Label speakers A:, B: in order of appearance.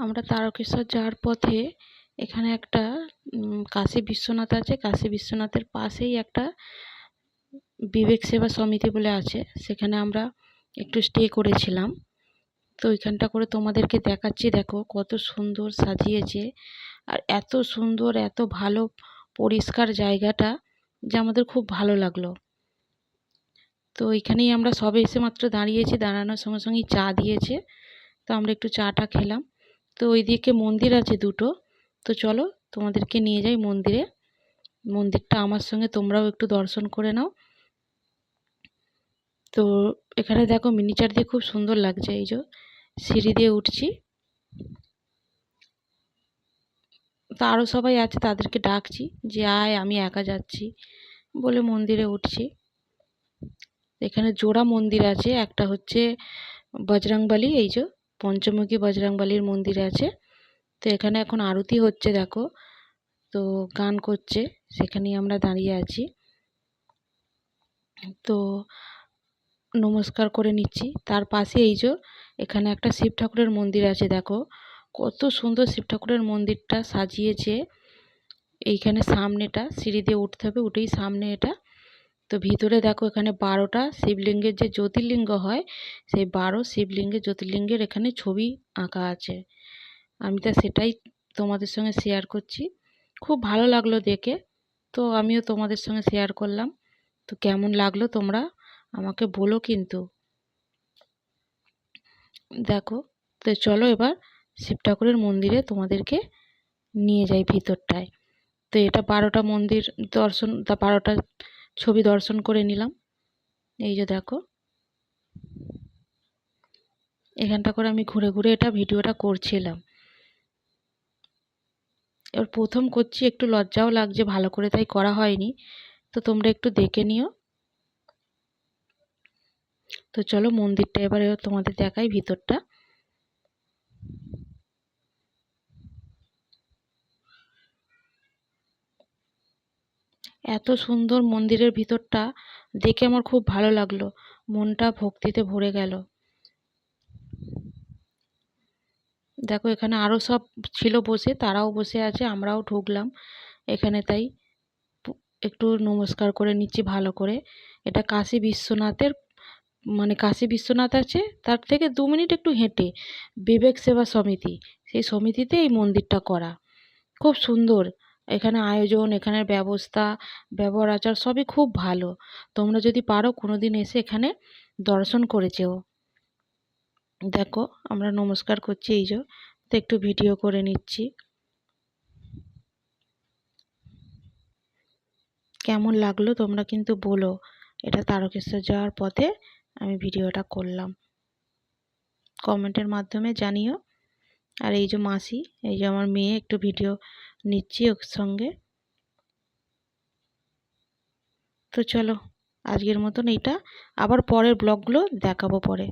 A: আমরা তারকেশ্বর যাওয়ার পথে এখানে একটা কাশী বিশ্বনাথ আছে। কাশী বিশ্বনাথের পাশেই একটা বিবেক সেবা সমিতি বলে আছে। সেখানে আমরা একটু স্টে করেছিলাম। তো ওইখানটা করে তোমাদেরকে দেখাচ্ছি, দেখো কত সুন্দর সাজিয়েছে। আর এত সুন্দর, এত ভালো, পরিষ্কার জায়গাটা যে আমাদের খুব ভালো লাগল। তো ওইখানেই আমরা সবে এসে মাত্র দাঁড়িয়েছি। দাঁড়ানোর সঙ্গে সঙ্গেই চা দিয়েছে। তো আমরা একটু চাটা খেলাম। তো ওইদিকে মন্দির আছে দুটো। তো চলো তোমাদেরকে নিয়ে যাই মন্দিরে। মন্দিরটা আমার সঙ্গে তোমরাও একটু দর্শন করে নাও। তো এখানে দেখো মিনিচার দিয়ে খুব সুন্দর লাগছে, এই যে সিঁড়ি দিয়ে উঠছি। তো আরও সবাই আছে, তাদেরকে ডাকছি যে, আয়, আমি একা যাচ্ছি, বলে মন্দিরে উঠছি। এখানে জোড়া মন্দির আছে, একটা হচ্ছে বজরংবলী, এই যে পঞ্চমুখী বজরংবলীর মন্দির আছে। তো এখানে এখন আরতি হচ্ছে, দেখো। তো গান করছে, সেখানেই আমরা দাঁড়িয়ে আছি। তো নমস্কার করে নিচ্ছি। তার পাশে এই যে এখানে একটা শিব ঠাকুরের মন্দির আছে, দেখো। কত সুন্দর শিব ঠাকুরের মন্দিরটা সাজিয়েছে। এইখানে সামনেটা সিঁড়ি দিয়ে উঠতে হবে, উঠেই সামনে এটা তো ভিতরে দেখো এখানে বারোটা শিবলিঙ্গের যে জ্যোতির্লিঙ্গ হয়, সেই বারো শিবলিঙ্গের জ্যোতির্লিঙ্গের এখানে ছবি আঁকা আছে। আমি তা সেটাই তোমাদের সঙ্গে শেয়ার করছি। খুব ভালো লাগল দেখে, তো আমিও তোমাদের সঙ্গে শেয়ার করলাম। তো কেমন লাগল তোমরা আমাকে বলো কিন্তু। দেখো, তো চলো এবার শিব ঠাকুরের মন্দিরে তোমাদেরকে নিয়ে যাই ভিতরটায়। তো এটা বারোটা মন্দির দর্শন, তা বারোটা ছবি দর্শন করে নিলাম। এই যে দেখো। এখানটা করে আমি ঘুরে ঘুরে এটা ভিডিওটা করছিলাম। এবার প্রথম করছি, একটু লজ্জাও লাগছে, ভালো করে তাই করা হয়নি। তো তোমরা একটু দেখে নিও। তো চলো মন্দিরটা এবারে তোমাদের দেখাই ভিতরটা। এত সুন্দর মন্দিরের ভিতরটা দেখে আমার খুব ভালো লাগল। মনটা ভক্তিতে ভরে গেল। দেখো, এখানে আরও সব ছিল বসে, তারাও বসে আছে, আমরাও ঢুকলাম। এখানে তাই একটু নমস্কার করে নিচ্ছি ভালো করে। এটা কাশী বিশ্বনাথের মানে কাশী বিশ্বনাথ আছে, তার থেকে দু মিনিট একটু হেঁটে বিবেক সেবা সমিতি, সেই সমিতিতে এই মন্দিরটা করা। খুব সুন্দর। এখানে আয়োজন, এখানের ব্যবস্থা, ব্যবহার আচার সবই খুব ভালো। তোমরা যদি পারো কোনো দিন এসে এখানে দর্শন করে যেও। দেখো, আমরা নমস্কার করছি এই যে, তো একটু ভিডিও করে নিচ্ছি। কেমন লাগল তোমরা কিন্তু বলো। এটা তারকেশ্বর যাওয়ার পথে আমি ভিডিওটা করলাম। কমেন্টের মাধ্যমে জানিও। আর এই যে মাসি, এই যে আমার মেয়ে, একটু ভিডিও নিচ্ছি ওর সঙ্গে। তো চলো আজকের মতন এইটা। আবার পরের ব্লগগুলো দেখাবো পরে।